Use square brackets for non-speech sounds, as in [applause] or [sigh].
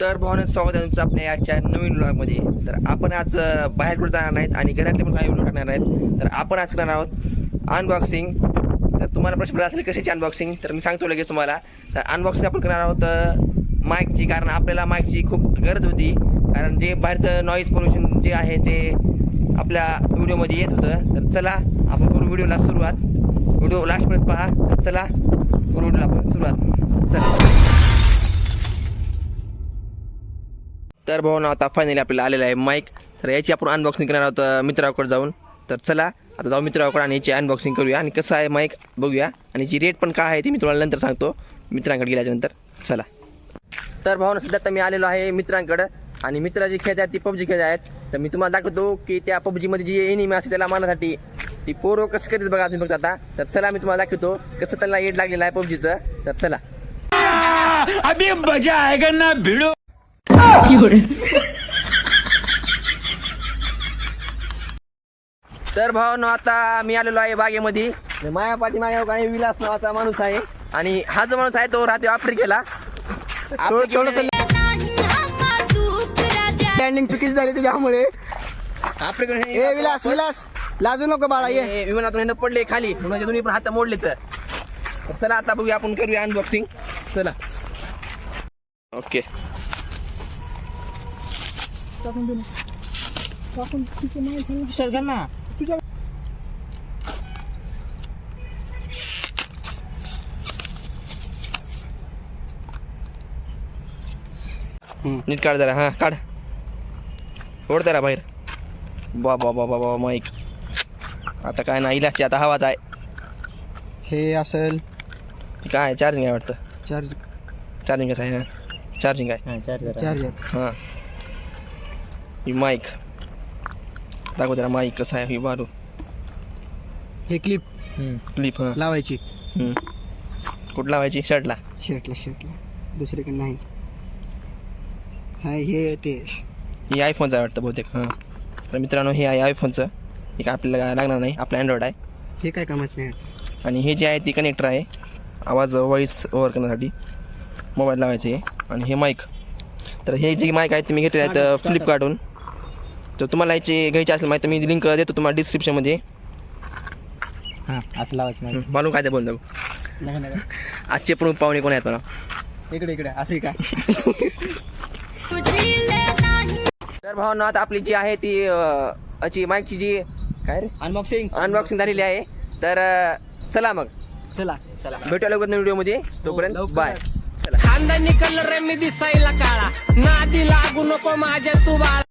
तर भावना स्वागत आहे तुमचं आपल्या आजच्या नवीन ब्लॉगमध्ये तर आपण आज बाहेर कुठे जाणार नाहीत आणि घरातले पण काही करणार टाकणार नाहीत. तर आपण आज करणार आहोत अनबॉक्सिंग तर तुम्हाला प्रश्न पडला असेल कशाची अनबॉक्सिंग तर मी सांगतो लगेच तुम्हाला. तर अनबॉक्सिंग आपण करणार आहोत माईकची कारण आपल्याला माईकची खूप गरज होती. कारण जे बाहेरचं नॉईज पोल्युशन जे आहे ते आपल्या व्हिडिओमध्ये येत होतं. तर चला आपण करू व्हिडिओला सुरुवात. व्हिडिओ लास्टपर्यंत पहा. तर चला करू व्हिडिओला आपण सुरुवात. चला. तर भाऊ ना आता फायनली आपल्याला आलेला आहे माईक तर याची आपण अनबॉक्सिंग करणार आहोत मित्राकडे जाऊन. तर चला आता जाऊ मित्राकडे आणि याची अनबॉक्सिंग करूया. आणि कसं आहे माईक बघूया. आणि याची रेट पण काय आहे ते मी तुम्हाला नंतर सांगतो. मित्रांकडे गेल्याच्यानंतर चला. तर भाऊ सध्या आता मी आलेलो आहे मित्रांकडं. आणि मित्र जे खेळत आहेत ती पबजी खेळत आहेत. तर मी तुम्हाला दाखवतो की त्या पबजीमध्ये जी एनिमी असते त्याला मारण्यासाठी ती पोरं कसं करते बघा तुम्ही बघता आता. तर चला मी तुम्हाला दाखवतो कसं त्याला एड लागलेलं आहे पबजीचं. तर चला. अभी मजा आएगा ना भिड़ो. [laughs] तर भाऊ आता मी आलेलो आहे बागेमध्ये. आणि माया पाठीमागे काही विलास नावाचा माणूस आहे. आणि हा जो माणूस आहे तो राहते आफ्रिकेला. थोडस लँडिंग चुकीची झाली त्याच्यामुळे. आफ्रिकेला ए विलास विलास लाजू नको बाळा ये. हे विमानातून ह्यानं पडले खाली. म्हणजे दोन्ही पण हात मोडले तर. तर चला आता बघूया आपण करूया अनबॉक्सिंग चला. ओके नीट काढ जरा हां काढ. ओढ जरा बाहेर. बा बा बा बा बा माईक आता काय नाही इलाची आता हवाच आहे. हे असेल. काय चार्जिंग आहे वाटतं? चार्ज चार्जिंग कसं आहे हां चार्जिंग आहे. चार्जर हां. ही माईक दाखव जरा माईक कसं आहे ही बारू हे क्लिप क्लिप हां. लावायची. कुठं लावायची? शर्टला शर्टला शर्टला दुसरीकडे नाही. हा हे ते. ही आयफोनचं आहे वाटतं बहुतेक हां. तर मित्रांनो हे आहे आयफोनचं हे काय आपल्याला लागणार नाही. आपलं अँड्रॉइड आहे. हे काय कामाच नाही. आणि हे जे आहे ते कनेक्टर आहे. आवाज व्हॉईस ओव्हर करण्यासाठी. मोबाईल लावायचे आहे. आणि हे माईक तर हे जे माईक आहेत ते मी घेतले आहेत फ्लिपकार्टहून तर तुम्हाला याची घ्यायची असेल माहिती मी लिंक देतो तुम्हाला डिस्क्रिप्शनमध्ये हा असं लावायचं हं, मालूम काय ते बोल नाही आजचे पण पाहुणे कोण आहेत मला इकडे इकडे आफ्रिका [laughs] तर भावना आता आपली जी आहे ती अं, याची माईकची जी काय रे? अनबॉक्सिंग अनबॉक्सिंग झालेली आहे. तर अं, चला मग. चला. चला. भेटूया लवकर व्हिडिओमध्ये. तोपर्यंत लवकरच. बाय चला. खानदानी कलर मी दिसायला काळा. नादी लागू नको माझ्या तू बाळा.